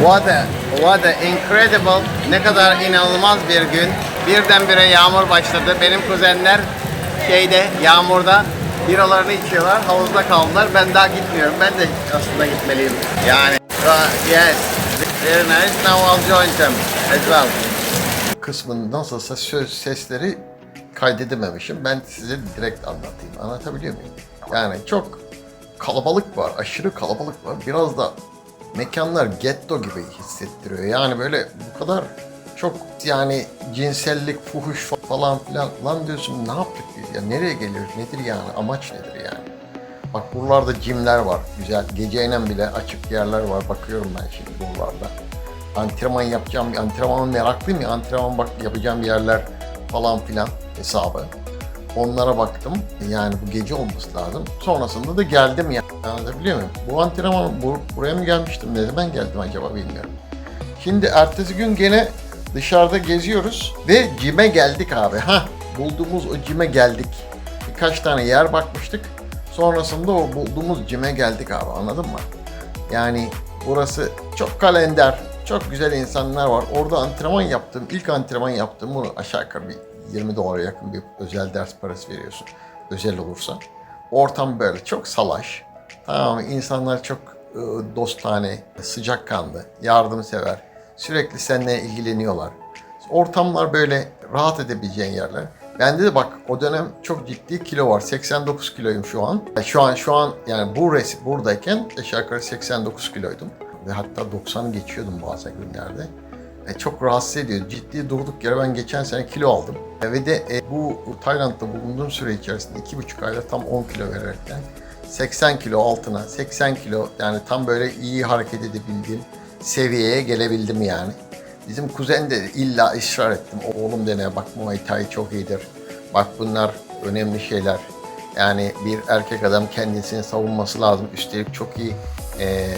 What a, what a incredible, ne kadar inanılmaz bir gün. Birdenbire yağmur başladı. Benim kuzenler şeyde, yağmurda biralarını içiyorlar, havuzda kaldılar. Ben daha gitmiyorum. Ben de aslında gitmeliyim. Yani, uh, yes, very nice. Now I'll join them as well. Kısmını nasılsa söz sesleri kaydedememişim. Ben size direkt anlatayım. Anlatabiliyor muyum? Yani çok kalabalık var, aşırı kalabalık var. Biraz da mekanlar getto gibi hissettiriyor. Yani böyle bu kadar çok yani cinsellik, fuhuş falan filan lan diyorsun ne yaptık biz ya nereye geliyoruz nedir yani amaç nedir yani. Bak buralarda cimler var güzel geceyle bile açık yerler var bakıyorum ben şimdi buralarda. Antrenman yapacağım, antrenmana meraklıyım ya antrenman bak yapacağım yerler falan filan hesabı. Onlara baktım. Yani bu gece olması lazım. Sonrasında da geldim ya. Anlatabiliyor muyum? Bu antrenman bu, buraya mı gelmiştim? Ne zaman geldim acaba bilmiyorum. Şimdi ertesi gün gene dışarıda geziyoruz ve cime geldik abi. Ha bulduğumuz o cime geldik. Birkaç tane yer bakmıştık. Sonrasında o bulduğumuz cime geldik abi anladın mı? Yani burası çok kalender, çok güzel insanlar var. Orada antrenman yaptım, ilk antrenman yaptım. Bunu aşağı yukarı 20 dolara yakın bir özel ders parası veriyorsun. Özel olursa. Ortam böyle çok salaş. Tamam mı? İnsanlar çok e, dostane, sıcakkanlı, yardımsever. Sürekli seninle ilgileniyorlar. Ortamlar böyle rahat edebileceğin yerler. Bende de bak o dönem çok ciddi kilo var. 89 kiloyum şu an. Şu an şu an yani bu resim buradayken aşağı yukarı 89 kiloydum. Ve hatta 90'ı geçiyordum bazen günlerde. E, çok rahatsız ediyor. Ciddi durduk yere ben geçen sene kilo aldım. E, ve de e, bu Tayland'da bulunduğum süre içerisinde 2,5 ayda tam 10 kilo vererekten 80 kilo altına, 80 kilo yani tam böyle iyi hareket edebildiğim seviyeye gelebildim yani. Bizim kuzen de illa ısrar ettim. Oğlum deneye bak Muay Thai çok iyidir. Bak bunlar önemli şeyler. Yani bir erkek adam kendisini savunması lazım. Üstelik çok iyi eee,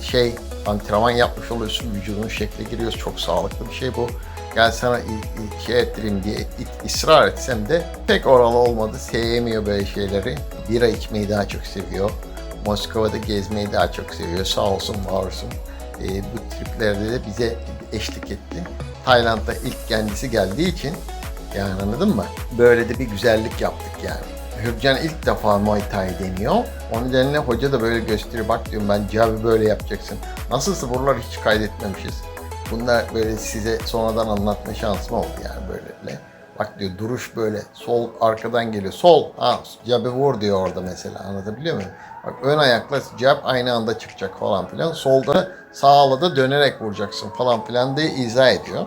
şey antrenman yapmış oluyorsun. Vücudun şekle giriyorsun. Çok sağlıklı bir şey bu. Gel sana i- i- şey ettireyim diye ısrar etsem de pek oralı olmadı. Sevmiyor böyle şeyleri. Bira içmeyi daha çok seviyor. Moskova'da gezmeyi daha çok seviyor. Sağ olsun, var olsun. Ee, bu triplerde de bize eşlik etti. Tayland'da ilk kendisi geldiği için yani anladın mı? Böyle de bir güzellik yaptık yani. Hürcan ilk defa Muay Thai deniyor. O nedenle hoca da böyle gösteriyor. Bak diyorum ben Cavi böyle yapacaksın. Nasılsa buraları hiç kaydetmemişiz. Bunlar böyle size sonradan anlatma şansım oldu yani böyle. Bak diyor duruş böyle. Sol arkadan geliyor. Sol. Ha Cavi vur diyor orada mesela. Anlatabiliyor muyum? Bak ön ayakla cep aynı anda çıkacak falan filan. Solda sağla da dönerek vuracaksın falan filan diye izah ediyor.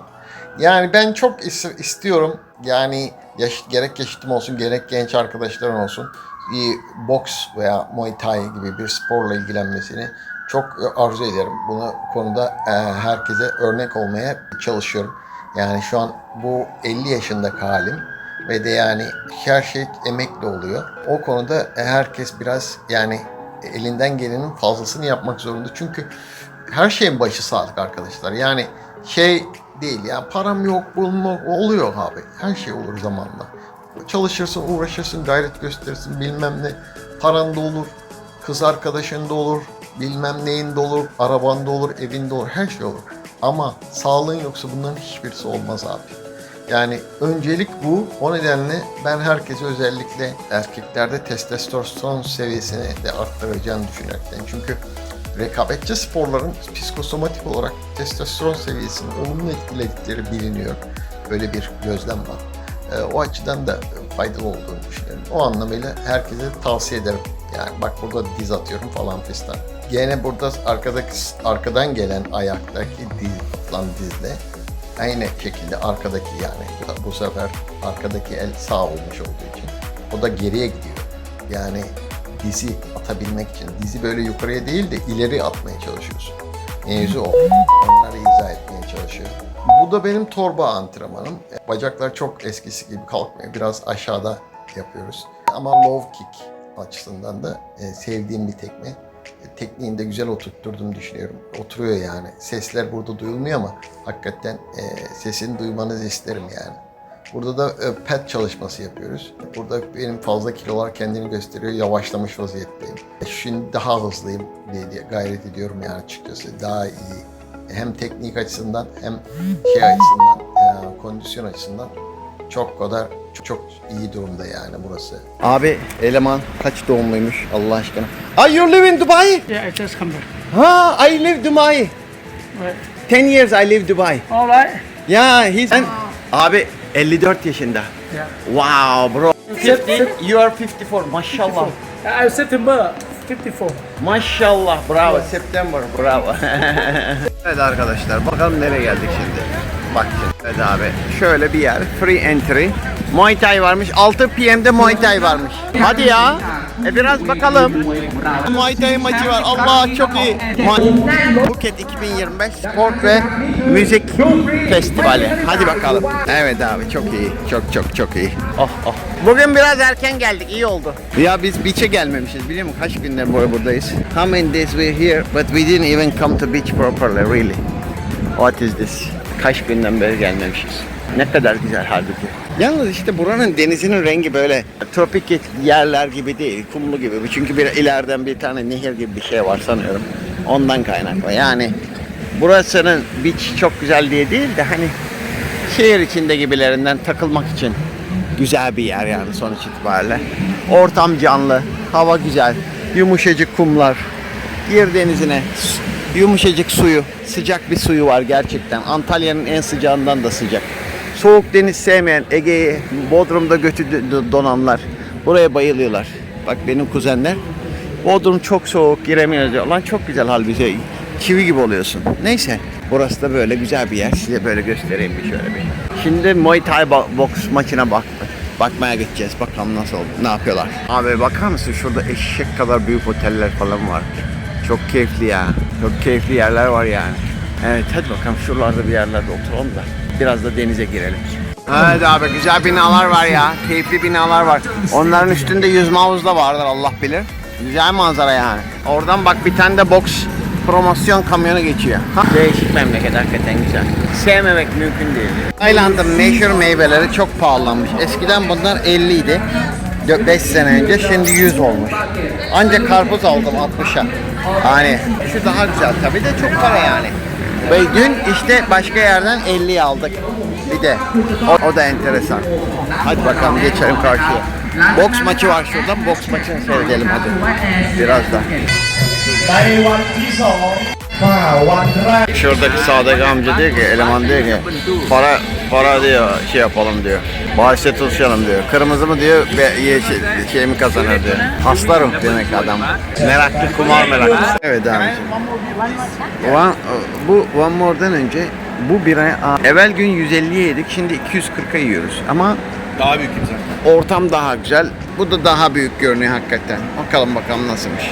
Yani ben çok is- istiyorum. Yani yaş- gerek yaşıtım olsun gerek genç arkadaşlarım olsun. Bir boks veya Muay Thai gibi bir sporla ilgilenmesini çok arzu ederim. Bunu konuda e, herkese örnek olmaya çalışıyorum. Yani şu an bu 50 yaşındaki halim ve de yani her şey emekli oluyor. O konuda herkes biraz yani elinden gelenin fazlasını yapmak zorunda. Çünkü her şeyin başı sağlık arkadaşlar. Yani şey değil ya param yok bulma oluyor abi. Her şey olur zamanla. Çalışırsın, uğraşırsın, gayret gösterirsin bilmem ne. Paran da olur, kız arkadaşın da olur, bilmem neyin de olur, araban da olur, evin de olur, her şey olur. Ama sağlığın yoksa bunların hiçbirisi olmaz abi. Yani öncelik bu. O nedenle ben herkese özellikle erkeklerde testosteron seviyesini de arttıracağını düşünerekten. Çünkü rekabetçi sporların psikosomatik olarak testosteron seviyesini olumlu etkiledikleri biliniyor. Böyle bir gözlem var. Ee, o açıdan da faydalı olduğunu düşünüyorum. O anlamıyla herkese tavsiye ederim. Yani bak burada diz atıyorum falan fistan. Gene burada arkadaki arkadan gelen ayaktaki diz, atılan dizle aynı şekilde arkadaki yani bu, bu sefer arkadaki el sağ olmuş olduğu için o da geriye gidiyor. Yani dizi atabilmek için dizi böyle yukarıya değil de ileri atmaya çalışıyorsun. Mevzu o. Onları izah etmeye çalışıyorum. Bu da benim torba antrenmanım. Bacaklar çok eskisi gibi kalkmıyor. Biraz aşağıda yapıyoruz. Ama low kick açısından da e, sevdiğim bir tekme. E, tekniğini de güzel oturtturduğumu düşünüyorum. Oturuyor yani. Sesler burada duyulmuyor ama hakikaten e, sesini duymanızı isterim yani. Burada da e, pet çalışması yapıyoruz. Burada benim fazla kilolar kendini gösteriyor. Yavaşlamış vaziyetteyim. E, Şimdi daha hızlıyım diye, gayret ediyorum yani açıkçası. Daha iyi hem teknik açısından hem şey açısından e, kondisyon açısından çok kadar çok, çok iyi durumda yani burası. Abi eleman kaç doğumluymuş Allah aşkına? Are you live in Dubai? Yeah, I just come back. Ha, I live Dubai. Right. 10 years I live Dubai. All right. Yeah, he's... And- abi 54 yaşında. Yeah. Wow bro. 50, you are 54 maşallah. I September 54. Maşallah bravo September bravo. evet arkadaşlar bakalım nereye geldik şimdi. Bak şimdi. Evet abi şöyle bir yer free entry. Muay Thai varmış 6 PM'de Muay Thai varmış. Hadi ya. E biraz bakalım. Muay Thai maçı var. Allah çok iyi. Phuket 2025 Sport ve Müzik Festivali. Hadi bakalım. Evet abi çok iyi. Çok çok çok iyi. Oh oh. Bugün biraz erken geldik. iyi oldu. Ya biz beach'e gelmemişiz biliyor musun? Kaç gündür böyle buradayız. How many days we're here but we didn't even come to beach properly really. What is this? Kaç günden beri gelmemişiz. Ne kadar güzel halbuki. Yalnız işte buranın denizinin rengi böyle tropik yerler gibi değil, kumlu gibi. Çünkü bir ileriden bir tane nehir gibi bir şey var sanıyorum. Ondan kaynaklı. Yani burasının beach çok güzel diye değil de hani şehir içinde gibilerinden takılmak için güzel bir yer yani sonuç itibariyle. Ortam canlı, hava güzel, yumuşacık kumlar, Gir denizine. Yumuşacık suyu. Sıcak bir suyu var gerçekten. Antalya'nın en sıcağından da sıcak. Soğuk deniz sevmeyen Ege'yi Bodrum'da götü donanlar. Buraya bayılıyorlar. Bak benim kuzenler. Bodrum çok soğuk giremiyoruz diyor. Lan çok güzel halbuki. Çivi gibi oluyorsun. Neyse. Burası da böyle güzel bir yer. Size böyle göstereyim bir şöyle bir. Şimdi Muay Thai bo- boks maçına bak. Bakmaya gideceğiz. Bakalım nasıl oldu. Ne yapıyorlar? Abi bakar mısın? Şurada eşek kadar büyük oteller falan var. Çok keyifli ya. Çok keyifli yerler var yani. Evet hadi bakalım şuralarda bir yerlerde oturalım da biraz da denize girelim. Evet abi güzel binalar var ya. Keyifli binalar var. Onların üstünde yüzme havuzu da vardır Allah bilir. Güzel manzara yani. Oradan bak bir tane de boks promosyon kamyonu geçiyor. Ha. Değişik memleket hakikaten güzel. Sevmemek mümkün değil. Tayland'ın meşhur meyveleri çok pahalanmış. Eskiden bunlar 50 idi. 5 sene önce şimdi 100 olmuş. Ancak karpuz aldım 60'a. Hani şu daha güzel tabii de çok para yani. Ve dün işte başka yerden 50 aldık. Bir de o, o da enteresan. Hadi bakalım geçelim karşıya. Boks maçı var şurada. Boks maçını seyredelim hadi. Biraz da. Şuradaki sağdaki amca diyor ki, eleman diyor ki para para diyor şey yapalım diyor. Bahşişe tutuşalım diyor. Kırmızı mı diyor ve yeşil şey mi kazanır diyor. Aslarım demek adam. Meraklı kumar meraklısı. Evet abiciğim. One, bu One More'dan önce bu birayı evvel gün 150'ye yedik şimdi 240'a yiyoruz ama Daha büyük imza. ortam daha güzel. Bu da daha büyük görünüyor hakikaten. Bakalım bakalım nasılmış.